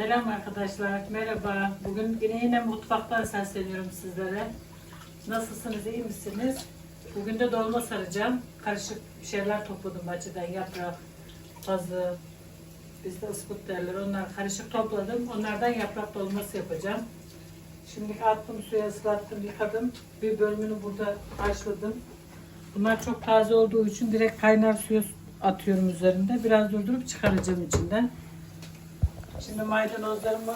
Selam arkadaşlar, merhaba. Bugün yine yine mutfaktan sesleniyorum sizlere. Nasılsınız, iyi misiniz? Bugün de dolma saracağım. Karışık şeyler topladım bahçeden, yaprak, pazı, bizde ıspıt derler. Onlar karışık topladım. Onlardan yaprak dolması yapacağım. Şimdi attım, suya ıslattım, yıkadım. Bir bölümünü burada haşladım. Bunlar çok taze olduğu için direkt kaynar suya atıyorum üzerinde. Biraz durdurup çıkaracağım içinden. Şimdi maydanozlarımı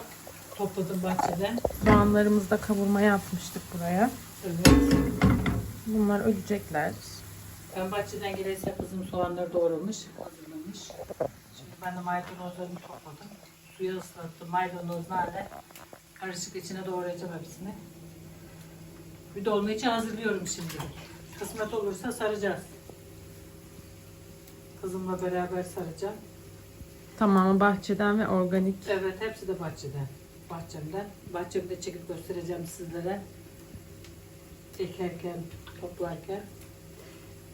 topladım bahçeden. Soğanlarımızda kavurma yapmıştık buraya. Evet. Bunlar ölecekler. Ben bahçeden gelirse kızım soğanları doğramış, hazırlamış. Şimdi ben de maydanozlarımı topladım. Suya ıslattım. Maydanoz, nane. Karışık içine doğrayacağım hepsini. Bir dolma için hazırlıyorum şimdi. Kısmet olursa saracağız. Kızımla beraber saracağım. Tamamı bahçeden ve organik. Evet hepsi de bahçeden. Bahçemden. Bahçemde çekip göstereceğim sizlere. Ekerken, toplarken.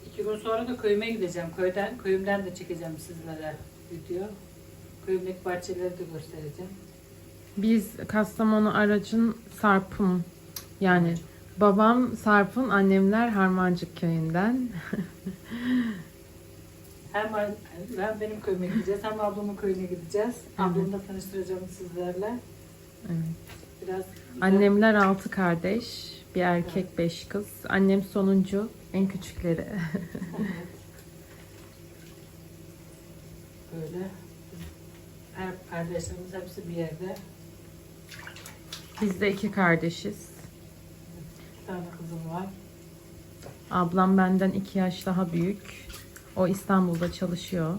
İki gün sonra da köyüme gideceğim. Köyden, köyümden de çekeceğim sizlere video. Köyümdeki bahçeleri de göstereceğim. Biz Kastamonu aracın Sarp'ım. Yani babam Sarp'ın annemler Harmancık köyünden. Hem hem benim köyüme gideceğiz hem ablamın köyüne gideceğiz. Ablamı da tanıştıracağım sizlerle. Evet. Biraz Annemler altı kardeş. Bir erkek beş kız. Annem sonuncu. En küçükleri. böyle. Her kardeşlerimiz hepsi bir yerde. Biz de iki kardeşiz. Bir tane kızım var. Ablam benden iki yaş daha büyük. O İstanbul'da çalışıyor.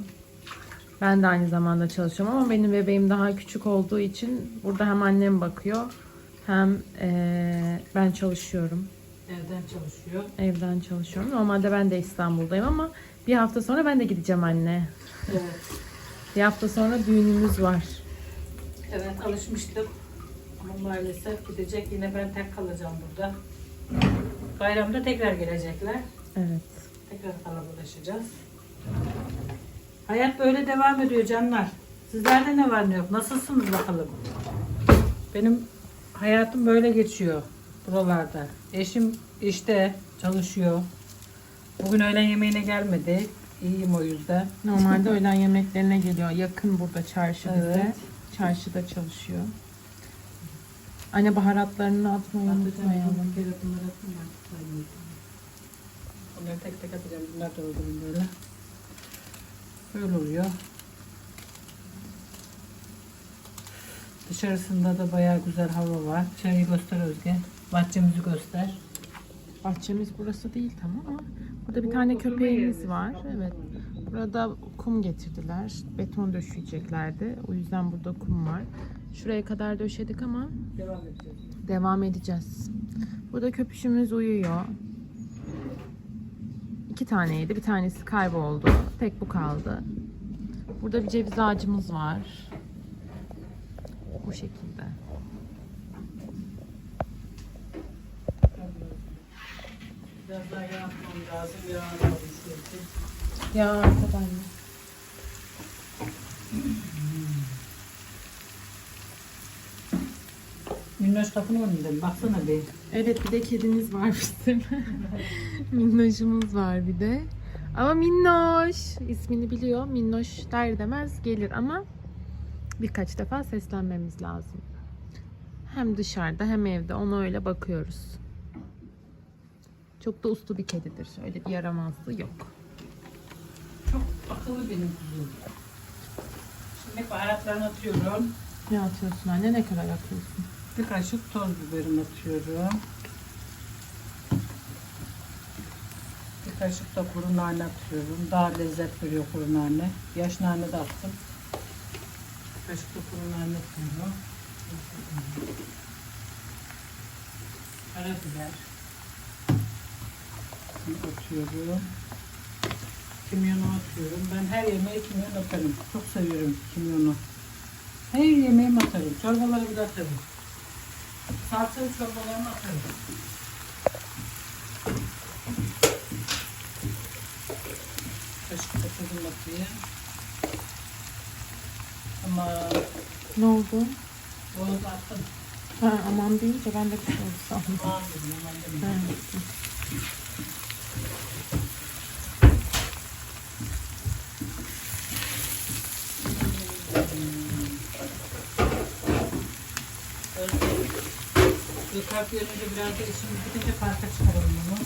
Ben de aynı zamanda çalışıyorum ama benim bebeğim daha küçük olduğu için burada hem annem bakıyor hem eee, ben çalışıyorum. Evden çalışıyor. Evden çalışıyorum. Normalde ben de İstanbul'dayım ama bir hafta sonra ben de gideceğim anne. Evet. Bir hafta sonra düğünümüz var. Evet alışmıştık. Ama maalesef gidecek. Yine ben tek kalacağım burada. Bayramda tekrar gelecekler. Evet. Tekrar kalabalaşacağız. Hayat böyle devam ediyor canlar. Sizlerde ne var ne yok? Nasılsınız bakalım? Benim hayatım böyle geçiyor buralarda. Eşim işte çalışıyor. Bugün öğlen yemeğine gelmedi. İyiyim o yüzden. Normalde öğlen yemeklerine geliyor. Yakın burada çarşı bize. Evet. Çarşıda çalışıyor. Anne baharatlarını atmayı unutmayalım. Bunları tek tek atacağım. Bunlar da öldürün böyle. Böyle oluyor. Dışarısında da bayağı güzel hava var. Dışarıyı göster Özge. Bahçemizi göster. Bahçemiz burası değil tamam ama burada bir Bu tane köpeğimiz var. Evet. Burada kum getirdiler. Beton döşeyeceklerdi. O yüzden burada kum var. Şuraya kadar döşedik ama Devam edeceğiz. devam edeceğiz. Burada köpüşümüz uyuyor. İki taneydi. Bir tanesi kayboldu. Tek bu kaldı. Burada bir ceviz ağacımız var. Bu şekilde. Biraz daha yağ atmam lazım. Yağ alalım sürekli. Ya arkadan mı? Minnoş kapının önünde. Baksana bir. Evet bir de kedimiz var bizim. Minnoşumuz var bir de. Ama Minnoş ismini biliyor. Minnoş der demez gelir ama birkaç defa seslenmemiz lazım. Hem dışarıda hem evde ona öyle bakıyoruz. Çok da uslu bir kedidir. Öyle bir yaramazlığı yok. Çok akıllı benim kuzum. Şimdi baharatlarını atıyorum. Ne atıyorsun anne? Ne kadar atıyorsun? Bir kaşık toz biberimi atıyorum. Bir kaşık da kuru nane atıyorum. Daha lezzet veriyor kuru nane. Yaş nane de attım. Bir kaşık da kuru nane atıyorum. Karabiber. Atıyorum. Kimyonu atıyorum. Ben her yemeğe kimyon atarım. Çok seviyorum kimyonu. Her yemeğime atarım. Çorbaları da atarım. Salçalı çorbalarını atarım. Kaşık da tuzunu atayım. Ama Ne oldu? Oğuz attım. Ha, aman deyince ben de bir şey oldu sandım. Aman dedim, aman dedim. Ha. Yukarı yönünce biraz da işimiz bitince parka çıkaralım bunu.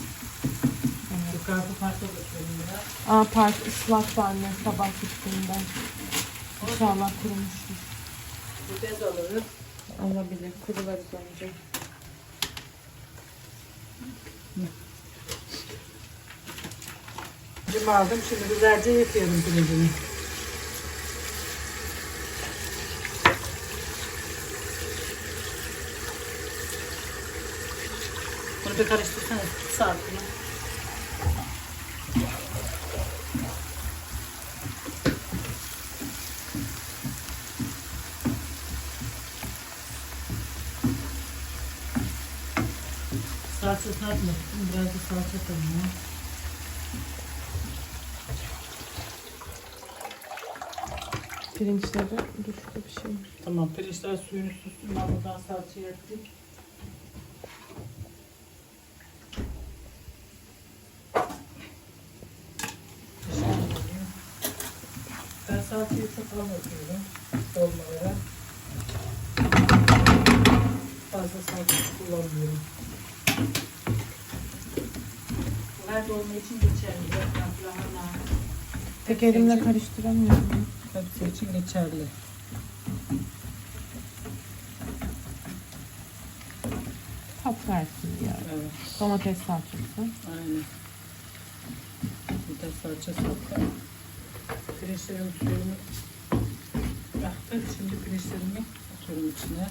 Yukarı parka götürelim biraz. Aa park ıslaktı anne sabah gittiğimde. İnşallah kurumuştur. Bir bez alırız. Olabilir. Kurularız önce. Cim aldım. Şimdi güzelce yıkıyorum pirincini. Bunu bir karıştırsana. Saatini. Salçasını atma. Biraz da salça atalım ya. Pirinçleri dur bir şey. Tamam pirinçler suyunu sussun. Ben buradan salçayı ekledim. Salçayı çok almıyorum dolmalara. Fazla salça kullanmıyorum. Bu her dolma için geçerli. Lahana. Tek elimle karıştıramıyorum. Hepsi için geçerli. Tat versin yani. Evet. Domates salçası. Aynen. Bir de salça salça. Pirinçlerin suyunu bıraktım. Şimdi pirinçlerimi atıyorum içine.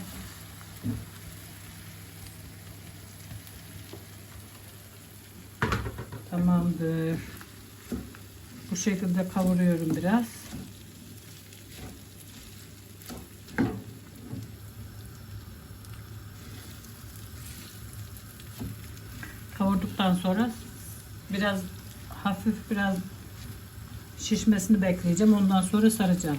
Tamamdır. Bu şekilde kavuruyorum biraz. Kavurduktan sonra biraz hafif biraz şişmesini bekleyeceğim. Ondan sonra saracağım.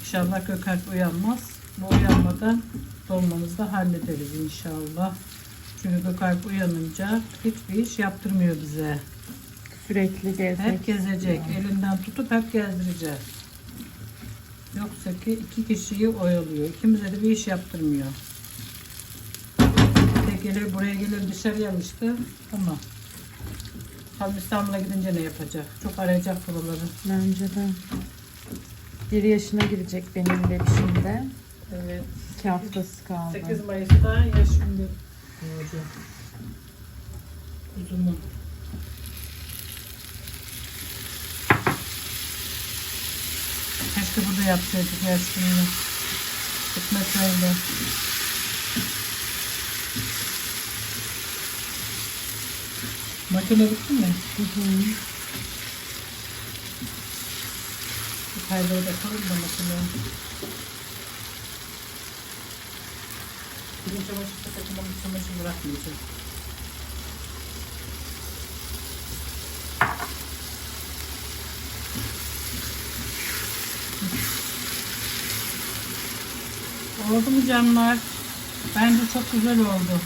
İnşallah Gökalp uyanmaz. Bu uyanmadan dolmamızı da hallederiz inşallah. Çünkü Gökalp uyanınca hiçbir iş yaptırmıyor bize. Sürekli gezmek. Hep gezecek. Elinden tutup hep gezdireceğiz. Yoksa ki iki kişiyi oyalıyor. İkimize de bir iş yaptırmıyor. Tek gelir buraya gelir dışarıya alıştı. Tamam. Tabii İstanbul'a gidince ne yapacak? Çok arayacak buraları. Bence de. Bir yaşına girecek benim bebişimde. Evet. İki haftası kaldı. 8 Mayıs'ta yaşımda olacak. Kuzumun. Keşke burada yapsaydık yaşlılığını. Gitmek Makine bitti mi? Hı hı. Payları da kalır da. Bugün çamaşır sepetinde bu çamaşır bırakmayacağım. Oldu mu canlar? Bence çok güzel oldu.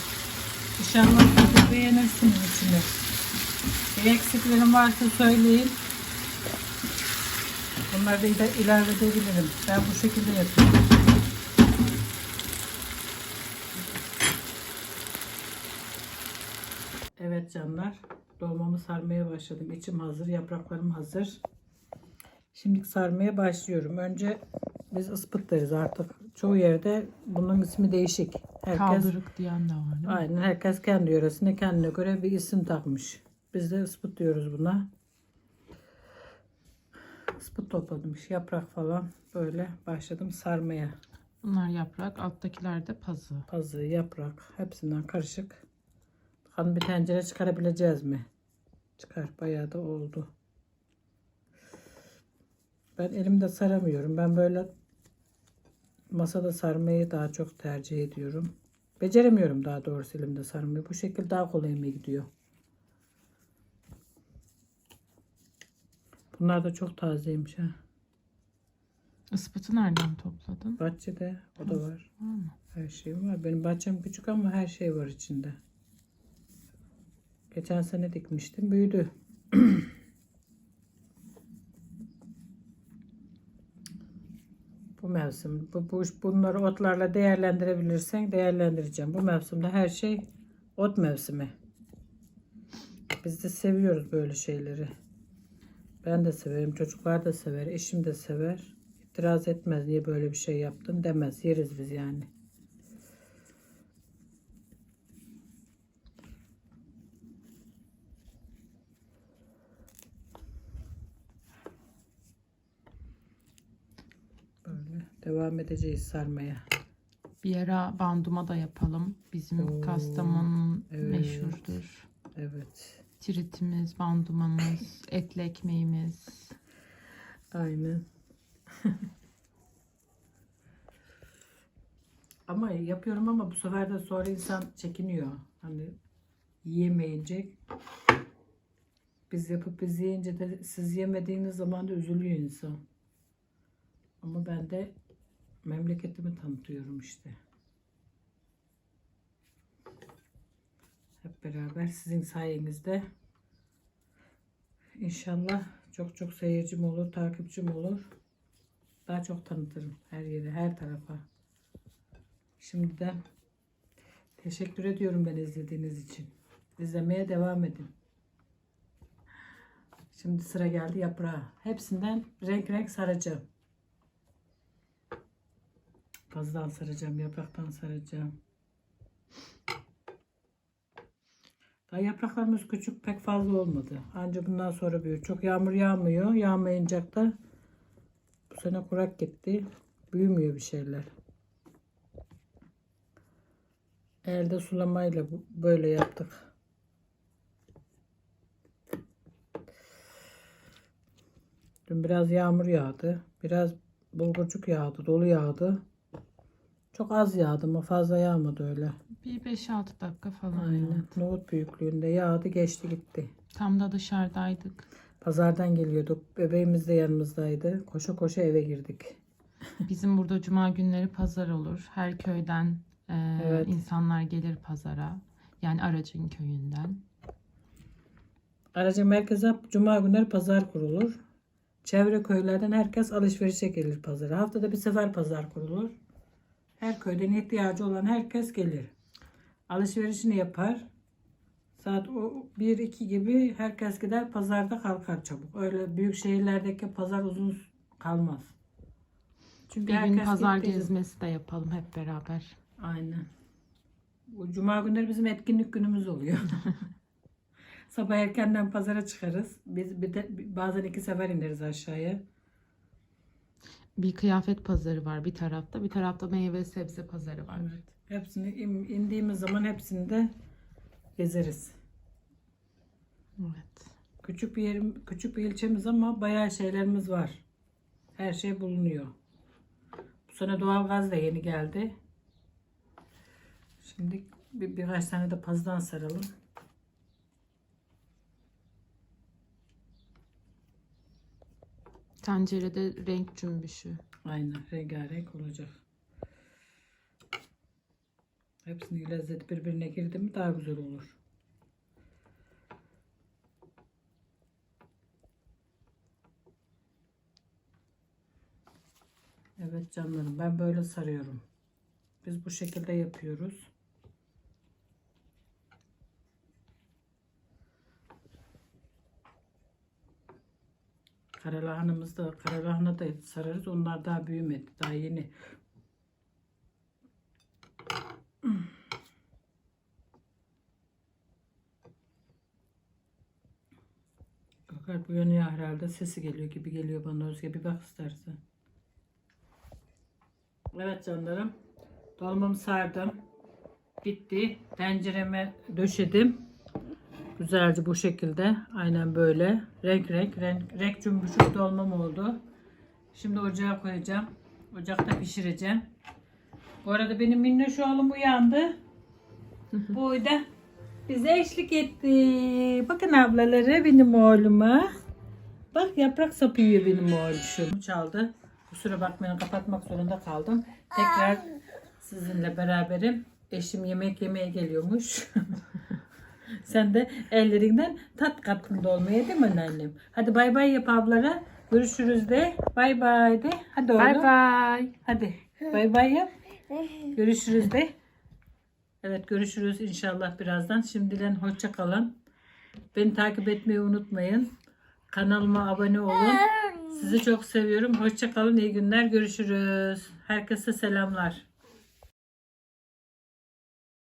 İnşallah beğenirsiniz içini. Bir eksiklerim varsa söyleyin. Bunları da ila- ilave edebilirim. Ben bu şekilde yapıyorum. Evet canlar. Dolmamı sarmaya başladım. İçim hazır. Yapraklarım hazır. Şimdi sarmaya başlıyorum. Önce biz ıspıt deriz artık. Çoğu yerde bunun ismi değişik. Herkes Kaldırık diyen de var değil mi? Aynen herkes kendi yöresine kendine göre bir isim takmış. Biz de ıspıt diyoruz buna. Ispıt topladım. Yaprak falan böyle başladım sarmaya. Bunlar yaprak, alttakiler de pazı. Pazı, yaprak hepsinden karışık. Bakalım bir tencere çıkarabileceğiz mi? Çıkar. Bayağı da oldu. Ben elimde saramıyorum. Ben böyle masada sarmayı daha çok tercih ediyorum. Beceremiyorum daha doğrusu elimde sarmayı. Bu şekilde daha kolayıma gidiyor. Bunlar da çok tazeymiş ha. Ispıtı nereden topladın? Bahçede o da var. Var mı? Her şey var. Benim bahçem küçük ama her şey var içinde. Geçen sene dikmiştim. Büyüdü. bu mevsim. Bu, bu, bunları otlarla değerlendirebilirsen değerlendireceğim. Bu mevsimde her şey ot mevsimi. Biz de seviyoruz böyle şeyleri. Ben de severim. Çocuklar da sever. Eşim de sever. İtiraz etmez. Niye böyle bir şey yaptın demez. Yeriz biz yani. Böyle devam edeceğiz sarmaya. Bir ara banduma da yapalım. Bizim Oo, Kastamonu'nun evet. meşhurdur. Evet. Tiritimiz, bandumamız, etli ekmeğimiz. Aynen. ama yapıyorum ama bu sefer de sonra insan çekiniyor. Hani yiyemeyecek. Biz yapıp biz yiyince de siz yemediğiniz zaman da üzülüyor insan. Ama ben de memleketimi tanıtıyorum işte. Hep beraber sizin sayenizde İnşallah çok çok seyircim olur, takipçim olur. Daha çok tanıtırım her yere, her tarafa. Şimdiden teşekkür ediyorum beni izlediğiniz için. İzlemeye devam edin. Şimdi sıra geldi yaprağa. Hepsinden renk renk saracağım. Pazdan saracağım, yapraktan saracağım. Daha yapraklarımız küçük pek fazla olmadı. Ancak bundan sonra büyür. Çok yağmur yağmıyor. Yağmayınca da bu sene kurak gitti. Büyümüyor bir şeyler. Elde sulamayla böyle yaptık. Dün biraz yağmur yağdı. Biraz bulgurcuk yağdı. Dolu yağdı. Çok az yağdı ama fazla yağmadı öyle. Bir 5-6 dakika falan. Aynen. Nohut büyüklüğünde yağdı geçti gitti. Tam da dışarıdaydık. Pazardan geliyorduk. Bebeğimiz de yanımızdaydı. Koşa koşa eve girdik. Bizim burada cuma günleri pazar olur. Her köyden e, Evet. insanlar gelir pazara. Yani Aracın köyünden. Aracı merkeze cuma günleri pazar kurulur. Çevre köylerden herkes alışverişe gelir pazara. Haftada bir sefer pazar kurulur. Her köyden ihtiyacı olan herkes gelir. Alışverişini yapar. Saat 1-2 gibi herkes gider pazarda kalkar çabuk. Öyle büyük şehirlerdeki pazar uzun kalmaz. Çünkü Bir gün pazar gittiği- gezmesi de yapalım hep beraber. Aynen. Bu cuma günleri bizim etkinlik günümüz oluyor. Sabah erkenden pazara çıkarız. Biz bir de bazen iki sefer ineriz aşağıya. Bir kıyafet pazarı var bir tarafta. Bir tarafta meyve sebze pazarı var. Evet. Hepsini in- indiğimiz zaman hepsini de gezeriz. Evet. Küçük bir yerim, küçük bir ilçemiz ama bayağı şeylerimiz var. Her şey bulunuyor. Bu sene doğalgaz da yeni geldi. Şimdi bir, birkaç tane de pazdan saralım. Tencerede renk cümbüşü. Aynen rengarenk olacak. Hepsinin lezzeti birbirine girdi mi daha güzel olur. Evet canlarım ben böyle sarıyorum. Biz bu şekilde yapıyoruz. Karalahanımız da karalahana da sararız. Onlar daha büyümedi. Daha yeni. Bu yanıyor herhalde. Sesi geliyor gibi geliyor bana Özge. Bir bak istersen. Evet canlarım. Dolmamı sardım. Bitti. Tencereme döşedim. Güzelce bu şekilde. Aynen böyle. Renk renk. Renk, renk cümbüşük dolmam oldu. Şimdi ocağa koyacağım. Ocakta pişireceğim. Bu arada benim minnoş oğlum uyandı. Bu da bize eşlik etti. Bakın ablaları benim oğluma. Bak yaprak sapı yiyor benim oğlum. Çaldı. Kusura bakmayın kapatmak zorunda kaldım. Tekrar sizinle beraberim. Eşim yemek yemeye geliyormuş. Sen de ellerinden tat katkında olmaya değil mi annem? Hadi bay bay yap ablara. Görüşürüz de. Bay bay de. Hadi oğlum. Bay bay. Hadi bay bay yap. Görüşürüz de. Evet görüşürüz inşallah birazdan. Şimdiden hoşça kalın. Beni takip etmeyi unutmayın. Kanalıma abone olun. Sizi çok seviyorum. Hoşça kalın. İyi günler. Görüşürüz. Herkese selamlar.